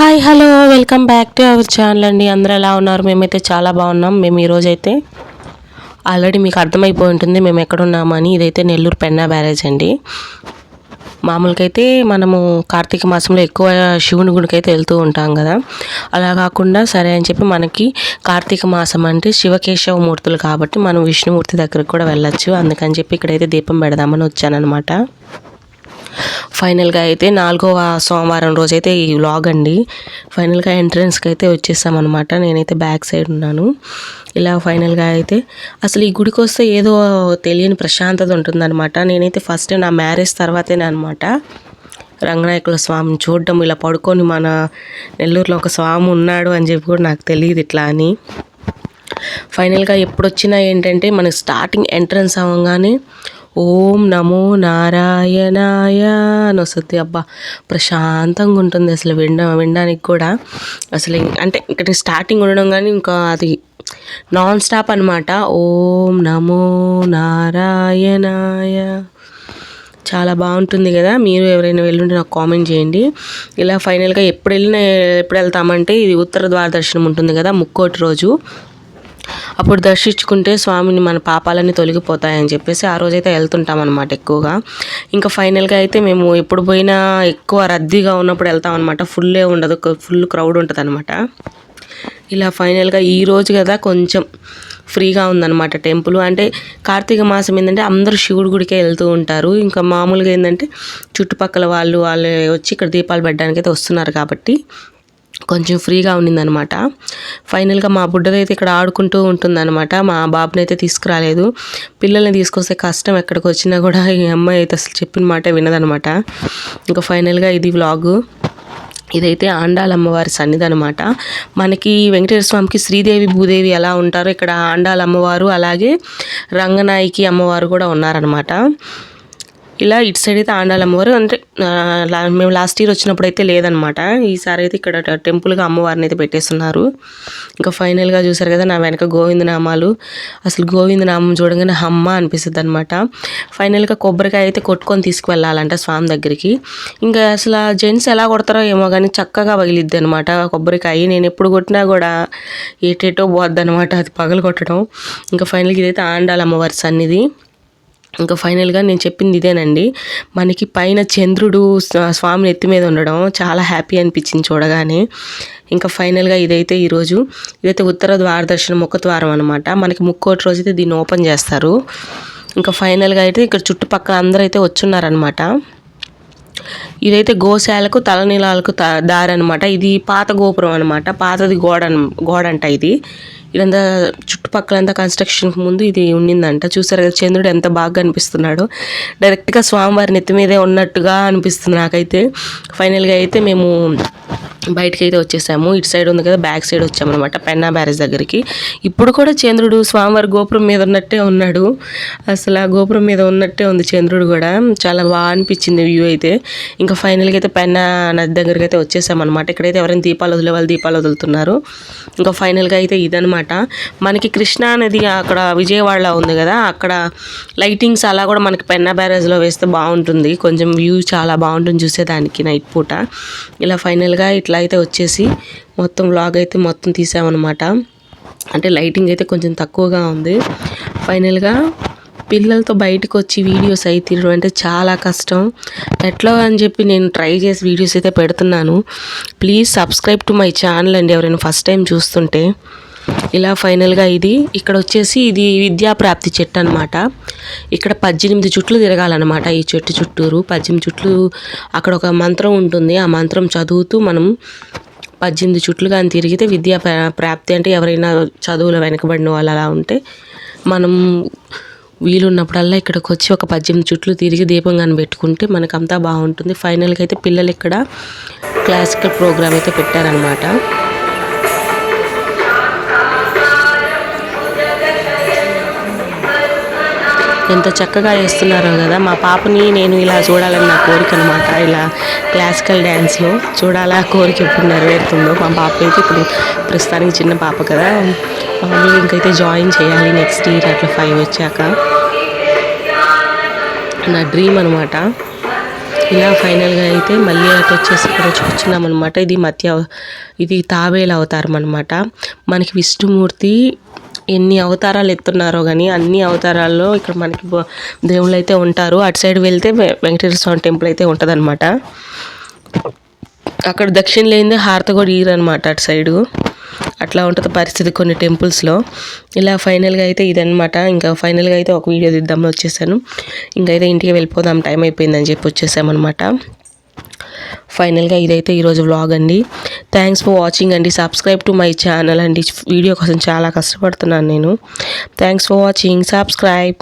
Hi hello welcome back to our channel అండి. అందరూ ఎలా ఉన్నారు? మేమైతే చాలా బాగున్నాం. మేము ఈరోజైతే ఆల్రెడీ మీకు అర్థమైపోయి ఉంటుంది మేము ఎక్కడ ఉన్నామని. ఇదైతే నెల్లూరు పెన్నా బ్యారేజ్ అండి. మామూలుగా అయితే మనము కార్తీక మాసంలో ఎక్కువ శివుని గుడికి అయితే వెళ్తూ ఉంటాం కదా. అలా కాకుండా సరే అని చెప్పి మనకి కార్తీక మాసం అంటే శివకేశవ మూర్తులు కాబట్టి మనం విష్ణుమూర్తి దగ్గరకు కూడా వెళ్ళొచ్చు. అందుకని చెప్పి ఇక్కడైతే దీపం పెడదామని వచ్చానమాట ఫైనల్గా అయితే నాలుగవ సోమవారం రోజు అయితే ఈ వ్లాగ్ అండి. ఫైనల్గా ఎంట్రన్స్కి అయితే వచ్చేసామన్నమాట. నేనైతే బ్యాక్ సైడ్ ఉన్నాను. ఇలా ఫైనల్గా అయితే అసలు ఈ గుడికి వస్తే ఏదో తెలియని ప్రశాంతత ఉంటుందన్నమాట. నేనైతే ఫస్ట్ నా మ్యారేజ్ తర్వాతనే అనమాట రంగనాయకుల స్వామిని చూడడం ఇలా పడుకొని మన నెల్లూరులో ఒక స్వామి ఉన్నాడు అని చెప్పి కూడా నాకు తెలియదు ఇట్లా అని. ఫైనల్గా ఎప్పుడు వచ్చినా ఏంటంటే మనకి స్టార్టింగ్ ఎంట్రన్స్ అవ్వగానే ఓం నమో నారాయణాయ అని వస్తుంది. అబ్బా ప్రశాంతంగా ఉంటుంది అసలు వినడం వినడానికి కూడా. అసలు అంటే ఇక్కడ స్టార్టింగ్ ఉండడం కానీ ఇంకా అది నాన్ స్టాప్ అనమాట ఓం నమో నారాయణాయ. చాలా బాగుంటుంది కదా. మీరు ఎవరైనా వెళ్ళుంటే నాకు కామెంట్ చేయండి. ఇలా ఫైనల్గా ఎప్పుడు వెళ్ళినా ఎప్పుడు వెళ్తామంటే ఇది ఉత్తర ద్వార దర్శనం ఉంటుంది కదా ముక్కోటి రోజు. అప్పుడు దర్శించుకుంటే స్వామిని మన పాపాలన్నీ తొలగిపోతాయని చెప్పేసి ఆ రోజైతే వెళ్తుంటాం అనమాట ఎక్కువగా. ఇంకా ఫైనల్గా అయితే మేము ఎప్పుడు పోయినా ఎక్కువ రద్దీగా ఉన్నప్పుడు వెళ్తాం అనమాట ఫుల్లే ఉండదు ఫుల్ క్రౌడ్ ఉంటుంది అనమాట ఇలా ఫైనల్గా ఈ రోజు కదా కొంచెం ఫ్రీగా ఉందన్నమాట టెంపుల్. అంటే కార్తీక మాసం ఏంటంటే అందరూ శివుడి గుడికే వెళ్తూ ఉంటారు. ఇంకా మామూలుగా ఏంటంటే చుట్టుపక్కల వాళ్ళు వాళ్ళు వచ్చి ఇక్కడ దీపాలు పెట్టడానికి అయితే వస్తున్నారు కాబట్టి కొంచెం ఫ్రీగా ఉండిందనమాట ఫైనల్గా మా బుడ్డదైతే ఇక్కడ ఆడుకుంటూ ఉంటుందన్నమాట మా బాబుని అయితే తీసుకురాలేదు. పిల్లల్ని తీసుకొస్తే కష్టం ఎక్కడికి వచ్చినా కూడా ఈ అమ్మాయి అయితే అసలు చెప్పిన మాట వినదనమాట. ఇంకా ఫైనల్గా ఇది వ్లాగు ఇదైతే ఆండాల అమ్మవారి సన్నిధి అనమాట మనకి వెంకటేశ్వర స్వామికి శ్రీదేవి భూదేవి ఎలా ఉంటారో ఇక్కడ ఆండాల అమ్మవారు అలాగే రంగనాయకి అమ్మవారు కూడా ఉన్నారనమాట. ఇలా ఇటు సైడ్ అయితే ఆండాల అమ్మవారు అంటే మేము లాస్ట్ ఇయర్ వచ్చినప్పుడు అయితే లేదనమాట ఈసారి అయితే ఇక్కడ టెంపుల్గా అమ్మవారిని అయితే పెట్టేస్తున్నారు. ఇంకా ఫైనల్గా చూసారు కదా నా వెనక గోవిందనామాలు అసలు గోవిందనామం చూడగానే అమ్మ అనిపిస్తుంది అనమాట ఫైనల్గా కొబ్బరికాయ అయితే కొట్టుకొని తీసుకువెళ్ళాలంట స్వామి దగ్గరికి. ఇంకా అసలు ఆ జెంట్స్ ఎలా కొడతారో ఏమో కానీ చక్కగా పగిలిద్ది అనమాట కొబ్బరికాయ నేను ఎప్పుడు కొట్టినా కూడా ఏటేటో పోద్ది అనమాట అది పగలు కొట్టడం ఇంకా ఫైనల్గా ఇదైతే ఆండాల అమ్మవారి సన్నిధి. ఇంకా ఫైనల్గా నేను చెప్పింది ఇదేనండి. మనకి పైన చంద్రుడు స్వా- స్వామి మీద ఉండడం చాలా హ్యాపీ అనిపించింది చూడగానే. ఇంకా ఫైనల్గా ఇదైతే ఈరోజు ఇదైతే ఉత్తర ద్వార దర్శనం ముఖ ద్వారం అనమాట మనకి ముక్కోటి రోజు అయితే దీన్ని ఓపెన్ చేస్తారు. ఇంకా ఫైనల్గా అయితే ఇక్కడ చుట్టుపక్కల అందరూ అయితే వచ్చున్నారనమాట ఇదైతే గోశాలకు తలనీలాలకు త దారి అనమాట ఇది పాత గోపురం అనమాట పాతది గోడ గోడ అంట ఇది. ఇదంతా చుట్టుపక్కలంతా కన్స్ట్రక్షన్ ముందు ఇది ఉండిందంట. చూసారు కదా చంద్రుడు ఎంత బాగా అనిపిస్తున్నాడు డైరెక్ట్గా స్వామివారి నెత్తి మీదే ఉన్నట్టుగా అనిపిస్తుంది నాకైతే. ఫైనల్గా అయితే మేము బయటకి అయితే వచ్చేసాము. ఇటు సైడ్ ఉంది కదా బ్యాక్ సైడ్ వచ్చామన్నమాట పెన్నా బ్యారేజ్ దగ్గరికి. ఇప్పుడు కూడా చంద్రుడు స్వామివారి గోపురం మీద ఉన్నట్టే ఉన్నాడు. అసలు ఆ గోపురం మీద ఉన్నట్టే ఉంది చంద్రుడు కూడా. చాలా బాగా అనిపించింది వ్యూ అయితే. ఇంకా ఫైనల్గా అయితే పెన్నా నది దగ్గరికి అయితే వచ్చేసామన్నమాట. ఇక్కడైతే ఎవరైనా దీపాలు వదిలే వాళ్ళు దీపాలు వదులుతున్నారు. ఇంకా ఫైనల్గా అయితే ఇదనమాట మనకి కృష్ణా నది అక్కడ విజయవాడలో ఉంది కదా అక్కడ లైటింగ్స్ అలా కూడా మనకి పెన్నా బ్యారేజ్లో వేస్తే బాగుంటుంది. కొంచెం వ్యూ చాలా బాగుంటుంది చూసేదానికి నైట్ పూట. ఇలా ఫైనల్గా ఇట్లా అయితే వచ్చేసి మొత్తం వ్లాగ్ అయితే మొత్తం తీసామన్నమాట. అంటే లైటింగ్ అయితే కొంచెం తక్కువగా ఉంది. ఫైనల్గా పిల్లలతో బయటకు వచ్చి వీడియోస్ అయితే తీయడం అంటే చాలా కష్టం. ఎట్లా అని చెప్పి నేను ట్రై చేసి వీడియోస్ అయితే పెడుతున్నాను. Please subscribe to my channel అండి ఎవరైనా ఫస్ట్ టైం చూస్తుంటే. ఇలా ఫైనల్గా ఇది. ఇక్కడ వచ్చేసి ఇది విద్యాప్రాప్తి చెట్టు అనమాట ఇక్కడ పద్దెనిమిది చుట్లు తిరగాలన్నమాట ఈ చెట్టు చుట్టూరు. పద్దెనిమిది చుట్లు అక్కడ ఒక మంత్రం ఉంటుంది. ఆ మంత్రం చదువుతూ మనం పద్దెనిమిది చుట్లు కానీ తిరిగితే విద్యా ప్రా- ప్రాప్తి అంటే ఎవరైనా చదువులో వెనకబడిన వాళ్ళు అలా ఉంటే మనం వీలున్నప్పుడల్లా ఇక్కడికి వచ్చి ఒక పద్దెనిమిది చుట్లు తిరిగి దీపం కనిపెట్టుకుంటే మనకంతా బాగుంటుంది. ఫైనల్గా అయితే పిల్లలు ఇక్కడ క్లాసికల్ ప్రోగ్రామ్ అయితే పెట్టారనమాట ఎంత చక్కగా వేస్తున్నారో కదా మా పాపని నేను ఇలా చూడాలని నా కోరిక అనమాట ఇలా క్లాసికల్ డ్యాన్స్లో చూడాలా కోరిక ఎప్పుడు నెరవేరుతుందో మా పాప అయితే ఇప్పుడు ప్రస్తుతానికి చిన్న పాప కదా. మామూలుగా ఇంకైతే జాయిన్ చేయాలి నెక్స్ట్ ఇయర్ అట్లా ఫైవ్ వచ్చాక. నా డ్రీమ్ అనమాట ఇలా ఫైనల్గా అయితే మళ్ళీ అటు వచ్చేసి ఇక్కడ వచ్చి అనమాట ఇది మధ్య ఇది తాబేలు అవతారం అనమాట మనకి విష్ణుమూర్తి ఎన్ని అవతారాలు ఎత్తున్నారో కానీ అన్ని అవతారాల్లో ఇక్కడ మనకి దేవుళ్ళు అయితే ఉంటారు. అటు సైడ్ వెళ్తే వెంకటేశ్వర స్వామి టెంపుల్ అయితే ఉంటుంది అక్కడ దక్షిణ లేనిదే హారత కూడా ఇయ్యరనమాట అటు సైడు. అట్లా ఉంటుంది పరిస్థితి కొన్ని టెంపుల్స్లో. ఇలా ఫైనల్గా అయితే ఇదనమాట ఇంకా ఫైనల్గా అయితే ఒక వీడియో తీద్దామని వచ్చేసాను. ఇంకైతే ఇంటికి వెళ్ళిపోదాం. టైం అయిపోయిందని చెప్పి వచ్చేసామన్నమాట. ఫైనల్గా ఇదైతే ఈరోజు వ్లాగ్ అండి. థ్యాంక్స్ ఫర్ వాచింగ్ అండి. సబ్స్క్రైబ్ టు మై ఛానల్ అండి. వీడియో కోసం చాలా కష్టపడుతున్నాను నేను. Thanks for watching subscribe